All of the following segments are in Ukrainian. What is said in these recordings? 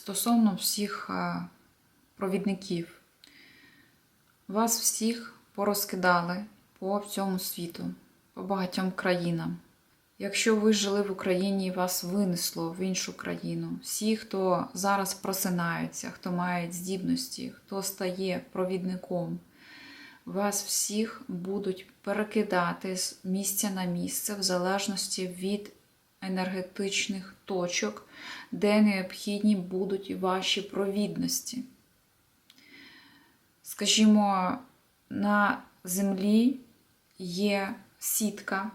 стосовно всіх е, провідників. Вас всіх порозкидали по всьому світу, по багатьом країнам. Якщо ви жили в Україні і вас винесло в іншу країну, всі, хто зараз просинаються, хто має здібності, хто стає провідником, вас всіх будуть перекидати з місця на місце в залежності від енергетичних точок, де необхідні будуть ваші провідності. Скажімо, на землі є сітка,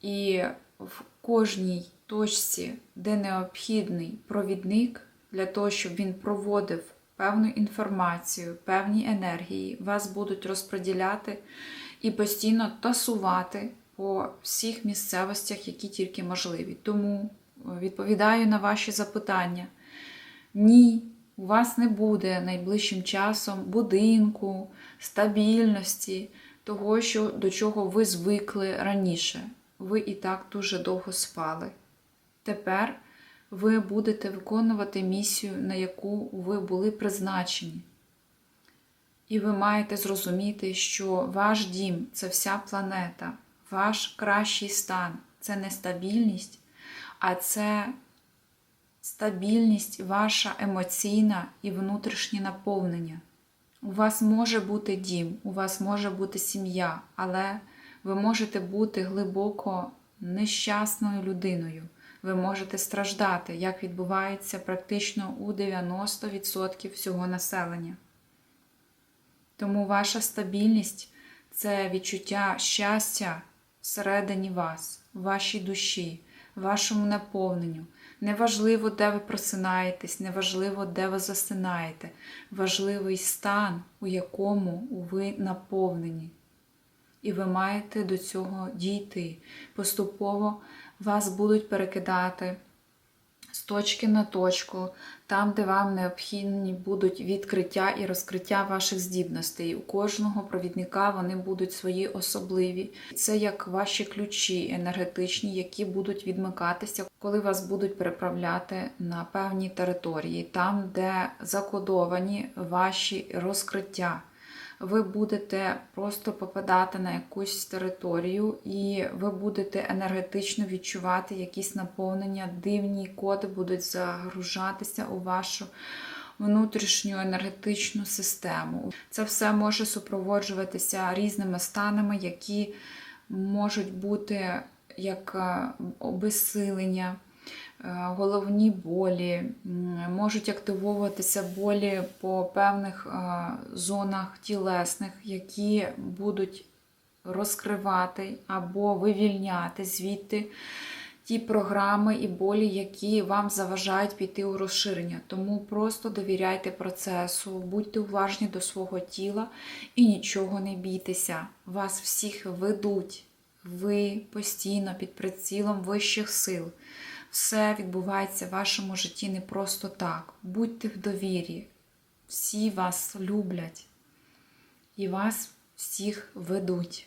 і в кожній точці, де необхідний провідник для того, щоб він проводив певну інформацію, певні енергії, вас будуть розподіляти і постійно тасувати по всіх місцевостях, які тільки можливі. Тому відповідаю на ваші запитання. Ні, у вас не буде найближчим часом будинку, стабільності, того, що, до чого ви звикли раніше. Ви і так дуже довго спали. Тепер ви будете виконувати місію, на яку ви були призначені. І ви маєте зрозуміти, що ваш дім це вся планета, ваш кращий стан це не стабільність, а це стабільність ваша емоційна і внутрішнє наповнення. У вас може бути дім, у вас може бути сім'я, але ви можете бути глибоко нещасною людиною. Ви можете страждати, як відбувається практично у 90% всього населення. Тому ваша стабільність це відчуття щастя всередині вас, вашій душі, вашому наповненню. Неважливо, де ви просинаєтесь, неважливо, де ви засинаєте. Важливий стан, у якому ви наповнені. І ви маєте до цього дійти. Поступово вас будуть перекидати з точки на точку, там, де вам необхідні будуть відкриття і розкриття ваших здібностей. У кожного провідника вони будуть свої особливі. Це як ваші ключі енергетичні, які будуть відмикатися, коли вас будуть переправляти на певні території, там, де закодовані ваші розкриття ви будете просто попадати на якусь територію, і ви будете енергетично відчувати якісь наповнення, дивні коди будуть загружатися у вашу внутрішню енергетичну систему. Це все може супроводжуватися різними станами, які можуть бути як е, обесилення. Е, головні болі, можуть активовуватися болі по певних е, зонах тілесних, які будуть розкривати або вивільняти звідти ті програми і болі, які вам заважають піти у розширення. Тому просто довіряйте процесу, будьте уважні до свого тіла і нічого не бійтеся. Вас всіх ведуть. Ви постійно під прицілом вищих сил. Все відбувається в вашому житті не просто так. Будьте в довірі. Всі вас люблять і вас всіх ведуть.